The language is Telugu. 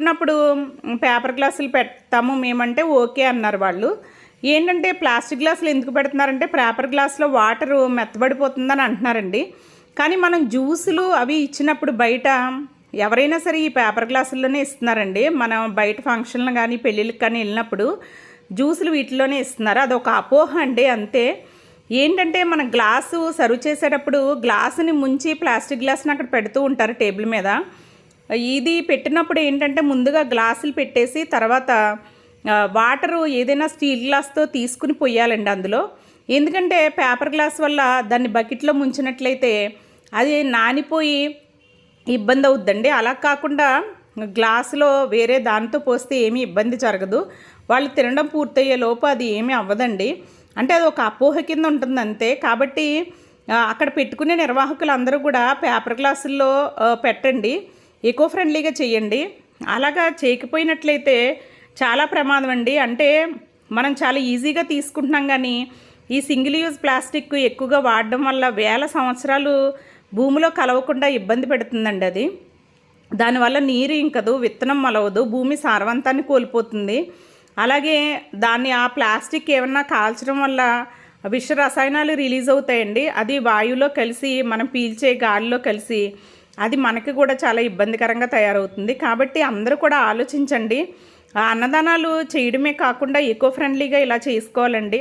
పెట్టినప్పుడు పేపర్ గ్లాసులు పెడతాము మేమంటే ఓకే అన్నారు వాళ్ళు. ఏంటంటే ప్లాస్టిక్ గ్లాసులు ఎందుకు పెడుతున్నారంటే పేపర్ గ్లాసులో వాటర్ మెత్తబడిపోతుందని అంటున్నారండి. కానీ మనం జ్యూసులు అవి ఇచ్చినప్పుడు బయట ఎవరైనా సరే ఈ పేపర్ గ్లాసుల్లోనే ఇస్తున్నారండి. మనం బయట ఫంక్షన్లు కానీ పెళ్ళిళ్ళకి కానీ వెళ్ళినప్పుడు జ్యూసులు వీటిలోనే ఇస్తున్నారు. అదొక అపోహ అండి అంతే. ఏంటంటే మన గ్లాసు సర్వ్ చేసేటప్పుడు గ్లాసుని ముంచి ప్లాస్టిక్ గ్లాస్ని అక్కడ పెడుతూ ఉంటారు టేబుల్ మీద. ఇది పెట్టినప్పుడు ఏంటంటే ముందుగా గ్లాసులు పెట్టేసి తర్వాత వాటరు ఏదైనా స్టీల్ గ్లాస్తో తీసుకుని పోయాలండి అందులో. ఎందుకంటే పేపర్ గ్లాస్ వల్ల దాన్ని బకెట్లో ముంచినట్లయితే అది నానిపోయి ఇబ్బంది అవుద్దండి. అలా కాకుండా గ్లాసులో వేరే దానితో పోస్తే ఏమీ ఇబ్బంది జరగదు. వాళ్ళు తినడం పూర్తయ్యే లోపు అది ఏమీ అవ్వదండి. అంటే అది ఒక అపోహ కింద ఉంటుంది అంతే. కాబట్టి అక్కడ పెట్టుకునే నిర్వాహకులు అందరూ కూడా పేపర్ గ్లాసుల్లో పెట్టండి. ఎకో ఫ్రెండ్లీగా చేయండి. అలాగా చేయకపోయినట్లయితే చాలా ప్రమాదం అండి. అంటే మనం చాలా ఈజీగా తీసుకుంటున్నాం కానీ ఈ సింగిల్ యూజ్ ప్లాస్టిక్ ఎక్కువగా వాడడం వల్ల వేల సంవత్సరాలు భూమిలో కలవకుండా ఇబ్బంది పెడుతుందండి అది. దానివల్ల నీరు ఇంకదు విత్తనం మలవదు భూమి సారవంతాన్ని కోల్పోతుంది. అలాగే దాన్ని ఆ ప్లాస్టిక్ ఏమన్నా కాల్చడం వల్ల విష రసాయనాలు రిలీజ్ అవుతాయండి. అది వాయువులో కలిసి మనం పీల్చే గాలిలో కలిసి అది మనకి కూడా చాలా ఇబ్బందికరంగా తయారవుతుంది. కాబట్టి అందరూ కూడా ఆలోచించండి. అన్నదానాలు చేయడమే కాకుండా ఈకో ఫ్రెండ్లీగా ఇలా చేసుకోవాలండి.